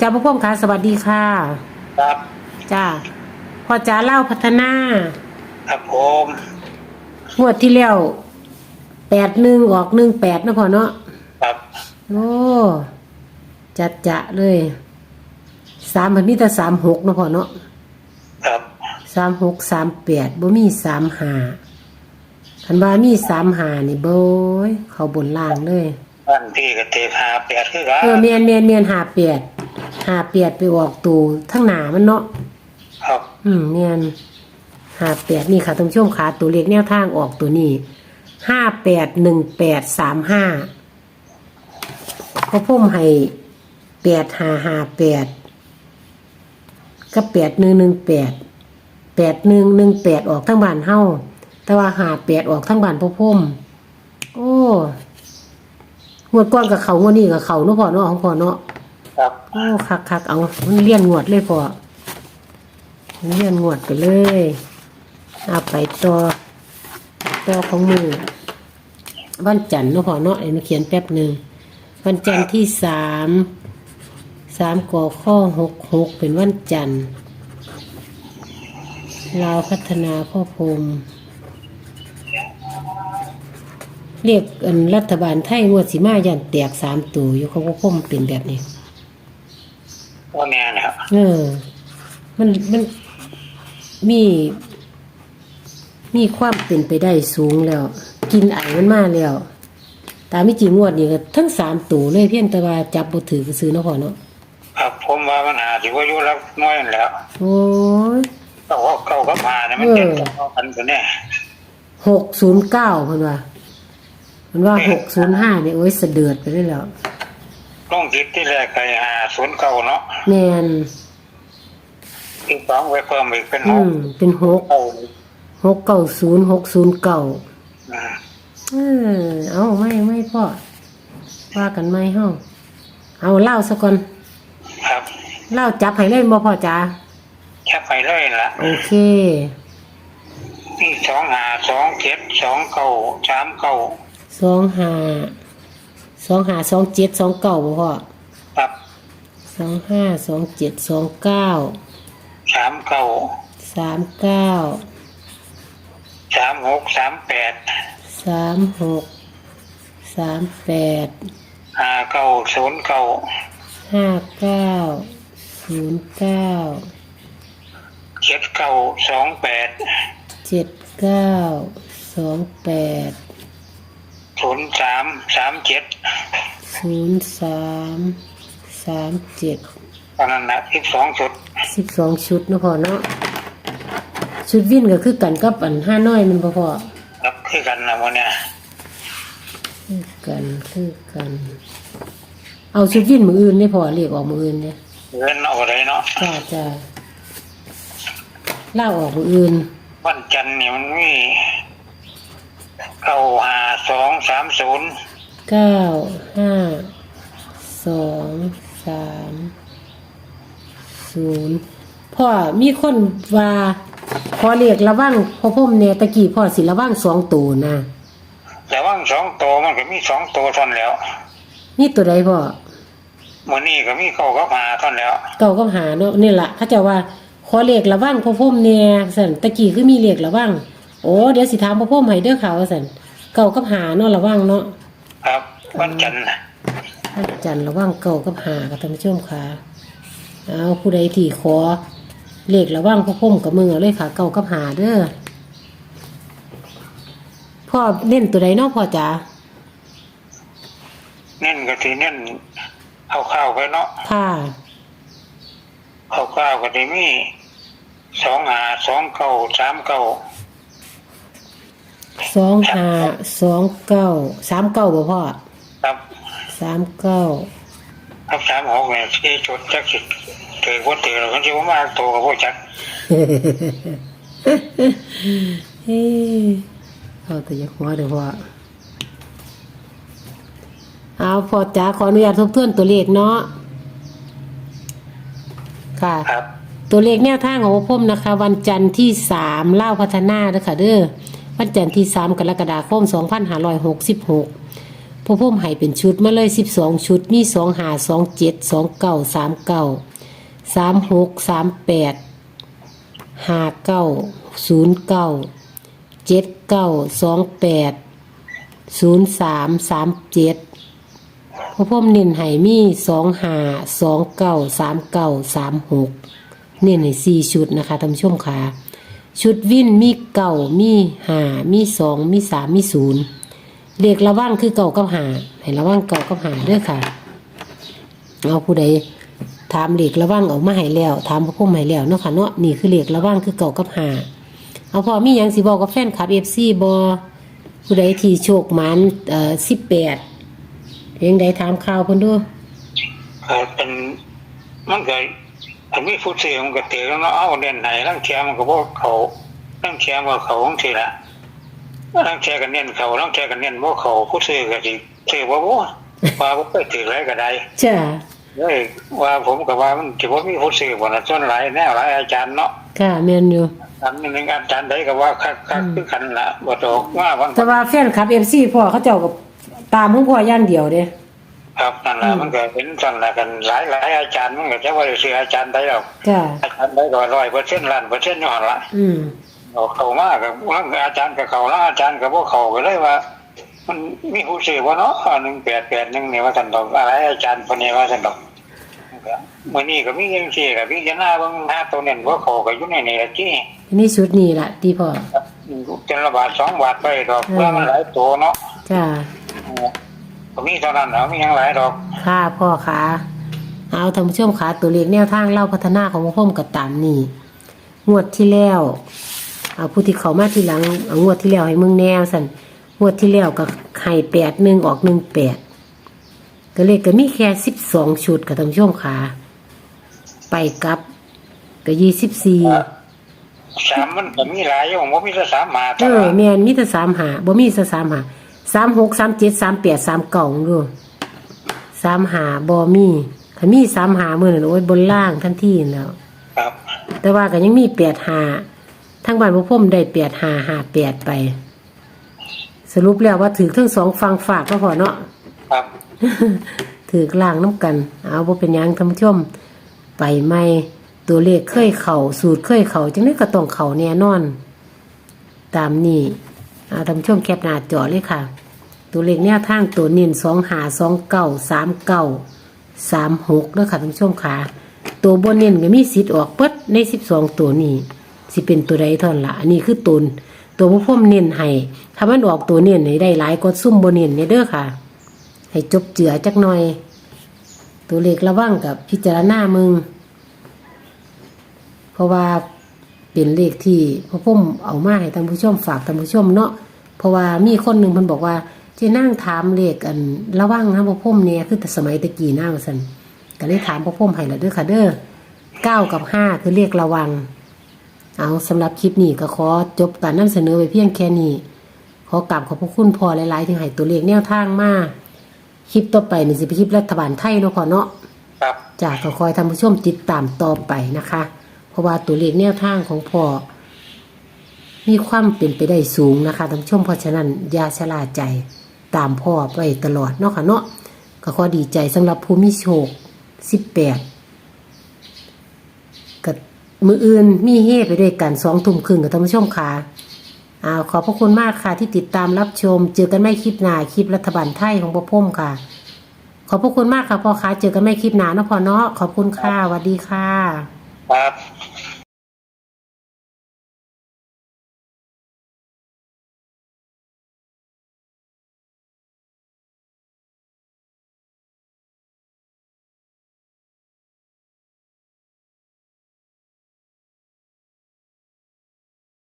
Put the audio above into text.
จ้าพ่อพ่อมค่ะสวัสดีค่ะ ครับ จ้าพ่อจ๋าเล่าพัฒนา ครับผมงวดที่แล้วแปดหนึ่งออกหนึ่งแปดนะพ่อเนาะครับโอ้จัดจะเลยสามพันมีแต่สามหกนะพ่อเนาะครับสามหกสามแปดบ่มีสามหาคันว่ามีสามหานี่โบยเขาบนล่างเลยบ้านพี่ก็เทพหาแปดคือกันเออเมียนเมียนเมียนหาเปียด หาเปียดไปออกตูทั้งหนามันเนาะครับ อืมเมียนหาแปดนี่ค่ะท่านผู้ชมขาตัวเลขแนวทางออกตัวนี้ห้าแปดหนึ่งแปดสามห้าเขาพุ่มให้แปดหาหาแปดก็แปดหนึ่งหนึ่งแปดแปดหนึ่งหนึ่งแปดออกทั้งบ้านเฮาแต่ว่าหาแปดออกทั้งบ้านพ่อพุ่มโอ้งวดก้อนกับเขางวดนี้กับเขาเนาะพ่อเนาะของพ่อเนาะ ครับโอ้คักคักเอามันเลี่ยนงวดเลยพอมันเลี่ยนงวดไปเลยเอาไปต่อต่อของมือวันจันทร์เนาะพอเนาะเอ็นเขียนแป๊บหนึ่งวันจันทร์ที่สามสามก่อข้อหกหกเป็นวันจันทร์ลาพัฒนาพ่อพรมเรียกอันรัฐบาลไทยงวดสีมายันแตกสามตัวอยู่เขาก็พ่มเป็นแบบนี้ ว่าแม่นะครับเออ มันมันมี มีความเป็นไปได้สูงแล้ว กินไอมันมาแล้ว ตามไม่จริงงวดนี่ก็ทั้งสามตัวเลยเพียงแต่ว่าจับบ่ถือก็ซื้อเนาะพ่อเนาะครับผมว่ามันหาที่ว่าอยู่แล้วน้อยนั่นแหล้วโอ้ยก็ว่าเก่าก็มาเนี่ยมันเออเจ็บกันกันตัวเนี่ยหกศูนย์เก้าเพิ่นว่ามันว่าหกศูนย์ห้าเนี่ยโอ้ยเสะเดือดไปเลยแล้ว ลงจิตที่แรกไปหาศูนย์เก่าเนาะแมนที่สองไว้เพิ่มอีกเป็นหอืกมเป็นหกเก่าหกเก้าศูนย์หกศูนย์เก้าอ่าเออเอาไม่ไม่พ่อว่ากันไม่เฮาเอาเล่าซะก่อนครับเล่าจับให้เล่นบ่พ่อจ๋าแค่ไปเลยละโอเคนี่สองหาสองเจ็ดสองเก่าสามเก่าสองห้า สองห้าสองเจ็ดสองเก้าบ่พ่อครับสองห้าสองเจ็ดสองเก้าสามเก่าสามเก้าสามหกสามแปดสามหกสามแปดห้าเก่าศูนย์เก่าห้าเก้าศูนย์เก้าเจ็ดเก่าสองแปดเจ็ดเก้าสองแปดศูนย์สามสามเจ็ด ศูนย์สามสามเจ็ดตอนนั้นนะสิบสองชุดสิบสองชุดเนาะพ่อเนาะชุดวิ่นก็คือกันกับอันห้าน้อยมันบ่พ่อรับคือกันนะวันเนี้ยคือกันคือกัน เอาชุดวิ่นมืออื่นนี่พอเรียกออกมืออื่นเนี่ยเงินเอาอะไรเนาะจ้าจ้าเล่าออกมืออื่นวันจันทร์เนี่ยมันมีเก้าห้าสองสามศูนย์เก้าห้าส องสามศูนย์พ่อมีคนว่าพอเรียกระวังพ่อพ่มเนี่ยตะกี้พ่อสิระวังสองตัวนะแต่ว่าสองตัวมันก็มีสองตัวท่อนแล้วนี่ตัวใดพ่อวันนี้ก็มีเก้ากับหาท่อนแล้วเก่าก็หาเนาะนี่แหละเขาจะว่าขอเรียกระวังพ่อพ่มเนี่ยสันตะกี้คือมีเรียกระวังโอ้เดี๋ยวสิถามพ่อพ่มให้เด้อเขาวสันเก่ากับหาเนาะระวังเนาะครับวันจันทร์ น่ะอาจารย์ระวังเก่ากับหากับท่านผู้ชมค่ะเอาผู้ใดที่ขอเลขระวังพ่อพ่มกับมือเอาเลยค่ะ เก่ากับหาเด้อพ่อเน้นตัวใดเนาะพ่อจ๋าเน้นก็ทีเน้นเอาข้าวไปเนาะค่ะเอาข้าวก็ทีมีสองหาสองเก้าสามเก้าสองหาสองเก้าสามเก้าบ่พ่อครับ สามเก้าครับสามหกเนี่ยที่จุดจักสิเถือว่าเถือเราก็จะว่ามาตัวกับพวกจักเฮ้เอาแต่อยังหัวเดี๋ยวพ่อเอาพ่อจ๋าขออนุญาตทบทวนตัวเลขเนาะค่ะ ครับ ตัวเลขแนวทางของพ่อมนะคะ วันจันทร์ที่สามเล่าวพัฒนาเด้อค่ะเด้อวันจันทร์ที่สามกรกฎาคมสองพันห้าร้อยหกสิบหก พ่อพุ่มให้เป็นชุดมาเลยสิบสองชุดมีสองหาสองเจ็ดสองเก้าสามเก้าสามหกสามแปดห้าเก้าศูนย์เก้าเจ็ดเก้าสองแปดศูนย์สามสามเจ็ดพ่อพุ่มเน้นให้มีสองหาสองเก้าสามเก้าสามหกเน้นให้สี่ชุดนะคะท่านผู้ชมค่ะชุดวินมีเก่ามีหามีสองมีสามมีศูนย์ เด็กระว่างคือเก่ากับหาให้ระว่างเก่ากับหาด้วยค่ะเอาผู้ใดถามเหล็กระว่างออกมาให้แล้วถามพระพุ่มให้แล้วเนาะค่ะเนาะนี่คือเหล็กระว่างคือเก่ากับหาเอาพอมีหยังสิบอกกับแฟนคลับเอฟซีบอผู้ใดที่โชคหมันเอ่อสิบแปดเพียงใดถามข่าวเพิ่นดูก็เป็นมันก็อันนี้ผู้ซื้อมันก็เตะแล้วเนาะเอาเด่นไหนร่างเทียมันก็บอกเขาร่างเทียมันก็เขาของทีละ ร่างเทียกันเน้นเขาร่างเทียกันเน้นบ่เขาผู้ซื้อก็สิซื้อบ่บ่ว่าบ่ไปถืออะไรก็ได้จ้าเลยว่าผมก็ว่ามันสิบ่มีผู้ซื้อบ่ล่ะส่วนหลายแนวหลายอาจารย์เนาะค่ะแม่นอยู่อันนึงอาจารย์ใดก็ว่าคักคักคือกันล่ะบ่ตกว่าบางแต่ว่าแฟนคลับเอฟซีพ่อเขาเจ้ากับตามของพ่ออย่างเดียวเด้ครับนั่นล่ะมันก็เป็นสั่นล่ะกันหลายหลายอาจารย์มันก็จะว่าได้ซื้ออาจารย์ใดหรอกจ้าอาจารย์ได้ร้อยร้อยเปอร์เซ็นต์ล้านเปอร์เซ็นต์อยู่หั่นล่ะอืม เอาเข้ามากับอาจารย์กับเขาแล้วอาจารย์กับพวกเขาก็เลยว่า มันมีผู้สื่อว่าเนาะหนึ่งแปดแปดหนึ่งเนี่ยว่าสันดอกอะไรอาจารย์คนนี้ว่าสันดอกมื่อนี้ก็มีเรื่องที่กับพี่จะหน้าเบางหน้าตัวเนี่ยพวกเขาก็อยู่ในนี่แหละที่นี่ชุดนี้ล่ะที่พ่อเป็นระบาดสองบาทไปดอกเพื่อมันหลายตัวเนาะจ้าก็มีเท่านั้นเหรอมียังหลายดอกค่ะพ่อขาเอาท่านผู้ชมขาตัวเลขแนวทางเล่าพัฒนาของพ่อมกับตามนี่งวดที่แล้ว เอาผู้ที่เขามาทีหลังเอางวดที่แล้วให้มึงแนวสันงวดที่แล้วก็ไข่แปดหนึ่งออกหนึ่งแปดก็เลขก็มีแค่สิบสองชุดกับท่านผู้ชมขาไปกลับก็ยี่สิบสี่สามมันก็มีหลายอย่างว่ามีแต่สามมาเอตลออดแมนมีแต่สามหาบ่มีแต่สามหาสามหกสามเจ็ดสามแปดสามเก่าดูสามหาบ่มีคันมีสามหาเมื่อนั้นโอ้ยบนล่างทันทีแล้วครับ แต่ว่าก็ยังมีแปดหา ทั้งบ้านพวกผมได้แปดหาหาแปดไป สรุปแล้วว่าถือทั้งสองฟังฝากก็พอเนาะครับ ถือกลางน้ำกัน เอาบ่เป็นหยังท่านผู้ชมไปไม่ตัวเลขเคยเข่าสูตรเคยเข่าจังได้ก็ต้องเข่าแน่นอน ตามนี้เอาท่านผู้ชมแคปหน้าจอเลยค่ะ ตัวเลขแนวทางตัวเน้นสองหาสองเก้าสามเก้าสามหกแล้วค่ะท่านผู้ชมค่ะ ตัวบนเน้นก็มีสิทธิ์ออกเปิดในสิบสองตัวนี้ สิเป็นตัวใดท่านั้นละอันนี้คือตนตัวผู้พ่มเน้นให้ถ้ามันออกตัวเน้นให้ได้หลายก็ซุ่มบนเน้นในเด้อค่ะ ให้จบเจือจักหน่อย ตัวเลขระว่างกับพิจารณามึง เพราะว่าเป็นเลขที่พ่อพุ่มเอามาให้ท่านผู้ชมฝากท่านผู้ชมเนาะเพราะว่ามีคนหนึ่งเพิ่นบอกว่าจะนั่งถามเลขอันระว่างนะพ่อพุ่มเนี่ยคือแต่สมัยตะกี้หน้าว่าซั่นก็เลยถามพ่อพุ่มให้ละเด้อค่ะเด้อเก้ากับห้าคือเลขระวัง เอาสำหรับคลิปนี้ก็ขอจบการนำเสนอไปเพียงแค่นี้ ขอกราบขอบพระคุณพอหลายๆที่ให้ตัวเลขแนวทางมาคลิปต่อไปนี่สิเป็นคลิปรัฐบาลไทยเนาะพอเนาะครับจากก็คอยท่านผู้ชมติดตามต่อไปนะคะ เพราะว่าตัวเลขแนวทางของพ่อมีความเป็นไปได้สูงนะคะท่านผู้ชมเพราะฉะนั้นอย่าชะล่าใจตามพ่อไปตลอดเนาะค่ะเนาะก็ขอดีใจสำหรับผู้มีโชคสิบแปดกับ มืออื่นมีเฮไปด้วยกันสองทุ่มครึ่งกับท่านผู้ชมค่ะอ้าขอบพระคุณมากค่ะที่ติดตามรับชม เจอกันไม่คลิปหน้าคลิปรัฐบาลไทยของพ่อพ่มค่ะ ขอบพระคุณมากค่ะพ่อค้าเจอกันไม่คลิปหนาเนาะพ่อเนาะขอบคุณค่ะสวัสดีค่ะ ครับ